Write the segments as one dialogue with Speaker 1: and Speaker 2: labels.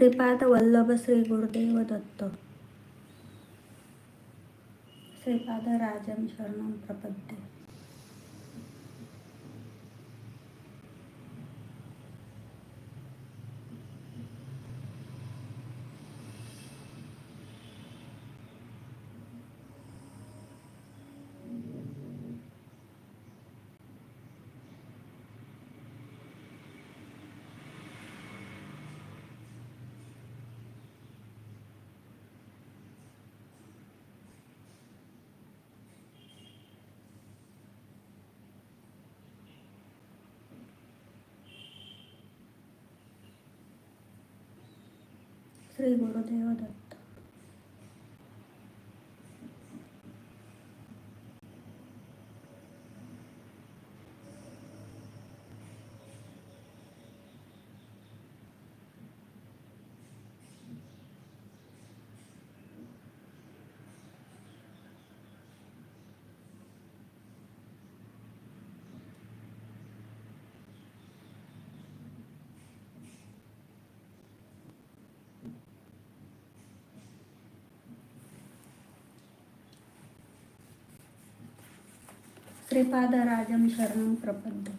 Speaker 1: श्रीपाद वल्लभ श्री गुरुदेव दत्त. श्रीपाद राजम शरण प्रपद्ये. श्री गुरुदेव दत्त श्रीपाद राजम शरणं प्रपद्य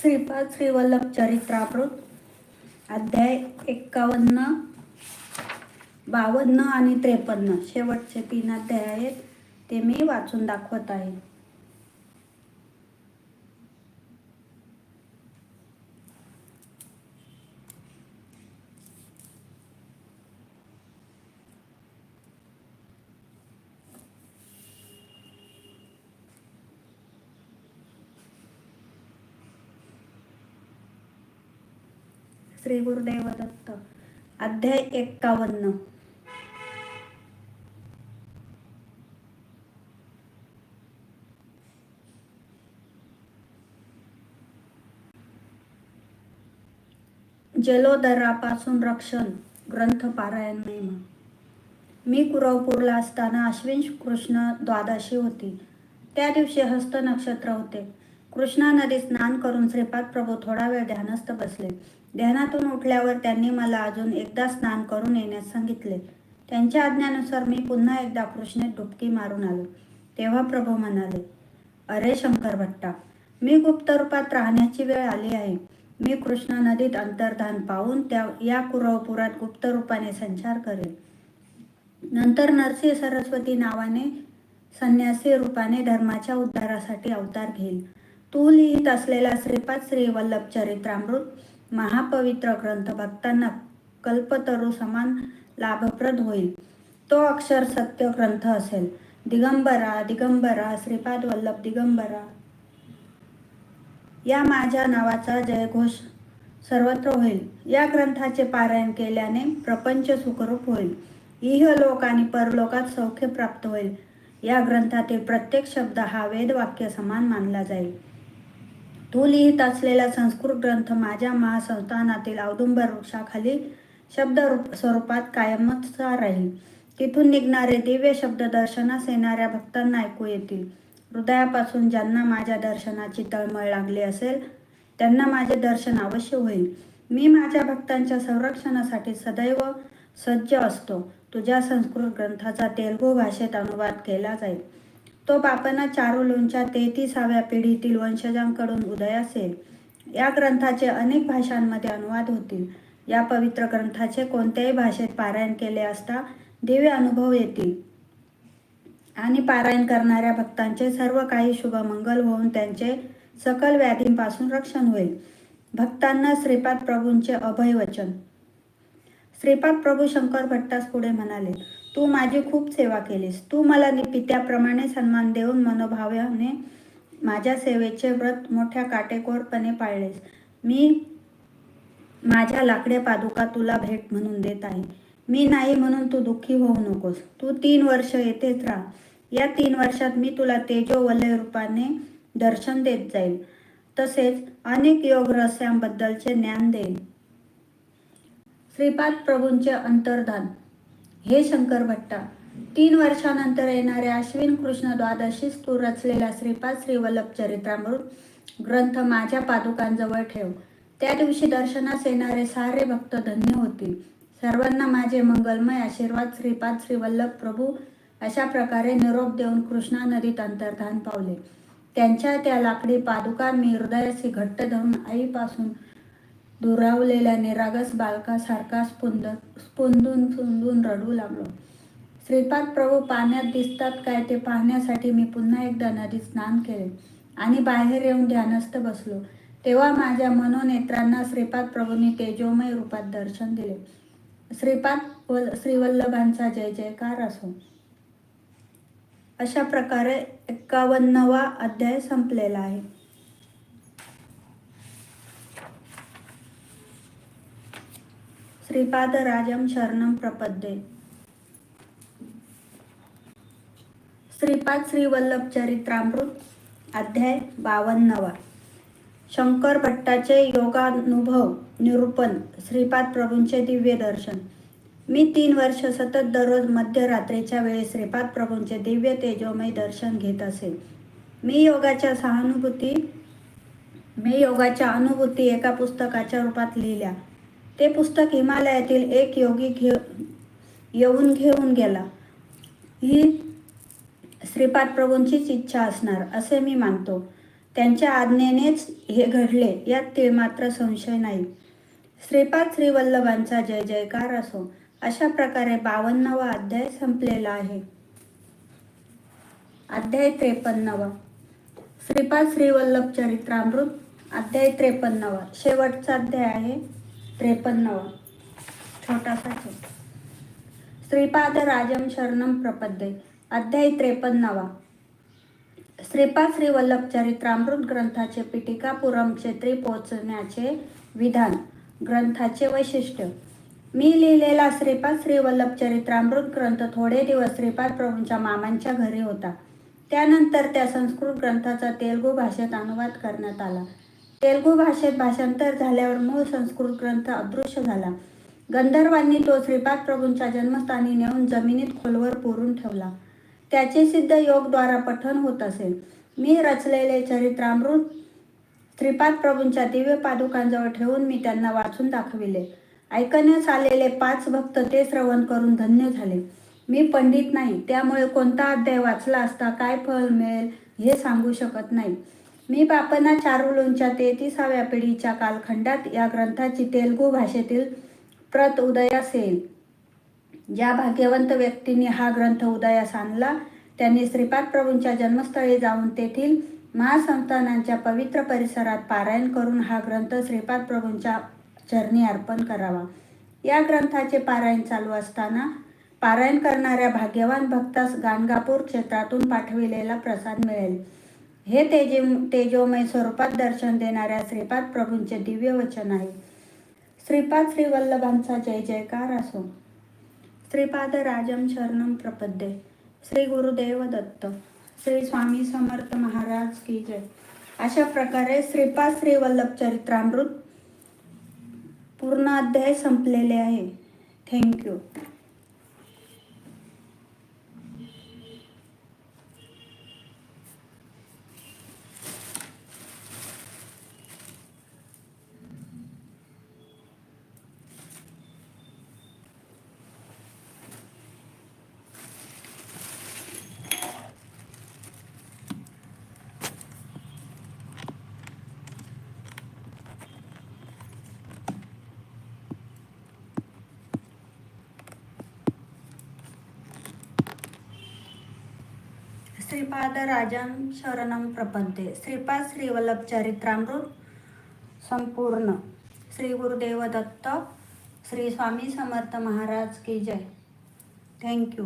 Speaker 1: श्रीपाद श्रीवल्लभ चरित्रामृत अध्याय एक्कावन्न बावन्न आणि त्रेपन्न. शेवटचे तीन अध्याय आहेत ते मी वाचून दाखवत आहे. श्री गुरुदेव दत्त अध्याय एक्कावन्न. जलोदरापासून रक्षण ग्रंथ पारायण महिमा मी कुरवपूरला असताना अश्विन कृष्ण द्वादशी होती. त्या दिवशी हस्त नक्षत्र होते. कृष्णा नदीत स्नान करून श्रीपाद प्रभू थोडा वेळ ध्यानस्थ बसले. ध्यानातून उठल्यावर त्यांनी मला अजून एकदा स्नान करून येण्यास सांगितले. त्यांच्या आज्ञानुसार मी पुन्हा एकदा कृष्णेत डुबकी मारून आलो. तेव्हा प्रभू म्हणाले अरे शंकर भट्टा मी गुप्त रूपात राहण्याची वेळ आली आहे. मी कृष्णा नदीत अंतर्धान पाहून त्या या कुरवपुरात गुप्त रूपाने संचार करेल नंतर नरसिंह सरस्वती नावाने संन्यासी रूपाने धर्माच्या उद्धारासाठी अवतार घेईल. तू लिहित असलेला श्रीपाद श्री वल्लभ चरित्रामृत महापवित्र ग्रंथ भक्तांना कल्पतरू समान लाभप्रद होईल. तो अक्षर सत्य ग्रंथ असेल. दिगंबरा दिगंबरा श्रीपाद वल्लभ दिगंबरा. या माझ्या नावाचा जयघोष सर्वत्र होईल. या ग्रंथाचे पारायण केल्याने प्रपंच सुखरूप होईल. इहलोक आणि परलोकात सौख्य प्राप्त होईल. या ग्रंथातील प्रत्येक शब्द हा वेदवाक्य समान मानला जाईल. तू लिहित असलेला संस्कृत ग्रंथ माझ्या महासंस्थानातील औदुंबर वृक्षाखाली शब्द स्वरूपात कायमच राहील. तिथून निघणारे दिव्य शब्द दर्शनास येणाऱ्या भक्तांना ऐकू येतील. हृदयापासून ज्यांना माझ्या दर्शनाची तळमळ लागली असेल त्यांना माझे दर्शन अवश्य होईल. मी माझ्या भक्तांच्या संरक्षणासाठी सदैव सज्ज असतो. तुझ्या संस्कृत ग्रंथाचा तेलगू भाषेत अनुवाद केला जाईल. तो बापना लोणच्या तेहतीसाव्या पिढीतील वंशजांकडून उदय असेल. या ग्रंथाचे अनेक भाषांमध्ये अनुवाद होतील. या पवित्र ग्रंथाचे कोणत्याही भाषेत पारायण केले असता दिव्य अनुभव येतील. आणि पारायण करणाऱ्या भक्तांचे सर्व काही शुभमंगल होऊन त्यांचे सकल व्याधींपासून रक्षण होईल. भक्तांना श्रीपाद प्रभूंचे अभय वचन श्रीपाद प्रभू शंकर भट्टास पुढे म्हणाले तू माझी खूप सेवा केलीस. तू मला पित्याप्रमाणे सन्मान देऊन मनोभावाने माझ्या सेवेचे व्रत मोठ्या काटेकोरपणे पाळलेस. मी माझ्या लाकडे पादुका तुला भेट म्हणून देत आहे. मी नाही म्हणून तू दुःखी होऊ नकोस. तू तीन वर्ष येथेच राहा. या तीन वर्षात मी तुला तेजो वलय रूपाने दर्शन देत जाईल तसेच अनेक योग रहस्यांबद्दलचे ज्ञान देईल श्रीपाद प्रभूंचे अंतर्धान. हे शंकर भट्टा तीन वर्षानंतर येणाऱ्या अश्विन कृष्ण द्वादशीस तू रचलेला श्रीपाद श्रीवल्लभ चरित्रामृत ग्रंथ माझ्या पादुकांजवळ ठेव. त्या दिवशी दर्शनास येणारे सारे भक्त धन्य होतील. सर्वांना माझे मंगलमय आशीर्वाद श्रीपाद श्रीवल्लभ प्रभू अशा प्रकारे निरोप देऊन कृष्णा नदीत अंतर्धान पावले. त्यांच्या त्या लाकडी पादुका मी हृदयाशी घट्ट धरून आईपासून दुरावलेल्या निरागस बालकासारखा स्पुंद स्पुंदून फुंदून रडू लागलो. श्रीपाद प्रभू पाण्यात दिसतात काय ते पाहण्यासाठी मी पुन्हा एकदा नदीत स्नान केले आणि बाहेर येऊन ध्यानस्थ बसलो. तेव्हा माझ्या मनोनेत्रांना श्रीपाद प्रभूंनी तेजोमय रूपात दर्शन दिले. श्रीपाद व श्रीवल्लभांचा जय जयकार असो. अशा प्रकारे एक्कावन्नवा अध्याय संपलेला आहे. श्रीपादराजं शरणं शरणम प्रपद्ये. श्रीपाद श्रीवल्लभ चरित्रामृत अध्याय बावन्नवा. शंकर भट्टाचे योगानुभव निरूपण श्रीपाद प्रभूंचे दिव्य दर्शन. मी तीन वर्ष सतत दररोज मध्यरात्रीच्या वेळी श्रीपाद प्रभूंचे दिव्य तेजोमय दर्शन घेत असे. मी योगाच्या सहानुभूती मी योगाच्या अनुभूती एका पुस्तकाच्या रूपात लिहिल्या. ते पुस्तक हिमालयातील एक योगी घे येऊन घेऊन गेला. ही श्रीपाद प्रभूंचीच इच्छा असणार असे मी मानतो. त्यांच्या आज्ञेनेच हे घडले यात ते मात्र संशय नाही. श्रीपाद श्रीवल्लभांचा जय जयकार असो अशा प्रकारे बावन्नवा अध्याय संपलेला आहे. अध्याय त्रेपन्नवा. श्रीपाद श्रीवल्लभ चरित्रामृत अध्याय त्रेपन्नवा. शेवटचा अध्याय आहे. त्रेपन्नवा छोटासा छोट. श्रीपाद राजम शरणम प्रपद्ये. अध्याय त्रेपन्नवा श्रीपाद श्रीवल्लभ चरित्रामृत ग्रंथाचे पिटिकापुरम क्षेत्री पोचण्याचे विधान ग्रंथाचे वैशिष्ट्य. मी लिहिलेला श्रीपाद श्रीवल्लभ चरित्रामृत ग्रंथ थोडे दिवस श्रीपाद प्रभूंच्या मामांच्या घरी होता. त्यानंतर त्या संस्कृत ग्रंथाचा तेलुगू भाषेत अनुवाद करण्यात आला. तेलगू भाषेत भाषांतर झाल्यावर मूळ संस्कृत ग्रंथ अदृश्य झाला. गंधर्वांनी तो श्रीपाद प्रभूंच्या जन्मस्थानी नेऊन जमिनीत खोलवर पुरून ठेवला. त्याचे सिद्ध योगद्वारा पठण होत असेल मी रचलेले चरित्रामृत श्रीपाद प्रभूंच्या दिव्य पादुकांजवळ ठेवून मी त्यांना वाचून दाखविले. ऐकण्यास आलेले पाच भक्त ते श्रवण करून धन्य झाले. मी पंडित नाही त्यामुळे कोणता अध्याय वाचला असता काय फळ मिळेल हे सांगू शकत नाही. मी बापना चारुलूंच्या तेहतीसाव्या पिढीच्या कालखंडात या ग्रंथाची तेलुगू भाषेतील प्रत उदयास येईल ज्या भाग्यवंत व्यक्तींनी हा ग्रंथ उदयास आणला त्यांनी श्रीपाद प्रभूंच्या जन्मस्थळी जाऊन तेथील महासंस्थानांच्या पवित्र परिसरात पारायण करून हा ग्रंथ श्रीपाद प्रभूंच्या चरणी अर्पण करावा. या ग्रंथाचे पारायण चालू असताना पारायण करणाऱ्या भाग्यवान भक्तास गाणगापूर क्षेत्रातून पाठविलेला प्रसाद मिळेल. हे तेजे तेजोमय स्वरूपात दर्शन देणाऱ्या श्रीपाद प्रभूंचे दिव्य वचन आहे. श्रीपाद श्रीवल्लभांचा जय जयकार असो. श्रीपाद राजम शरणम प्रपद्ये. श्री गुरुदेव दत्त. श्री स्वामी समर्थ महाराज की जय. अशा प्रकारे श्रीपाद श्रीवल्लभ चरित्रामृत पूर्ण अध्याय संपलेले आहे. थँक्यू श्रीपाद राजन शरणम प्रपद्ये श्रीपाद श्रीवल्लभ चरित्रामृत संपूर्ण. श्री गुरुदेव दत्त श्री स्वामी समर्थ महाराज की जय. थँक्यू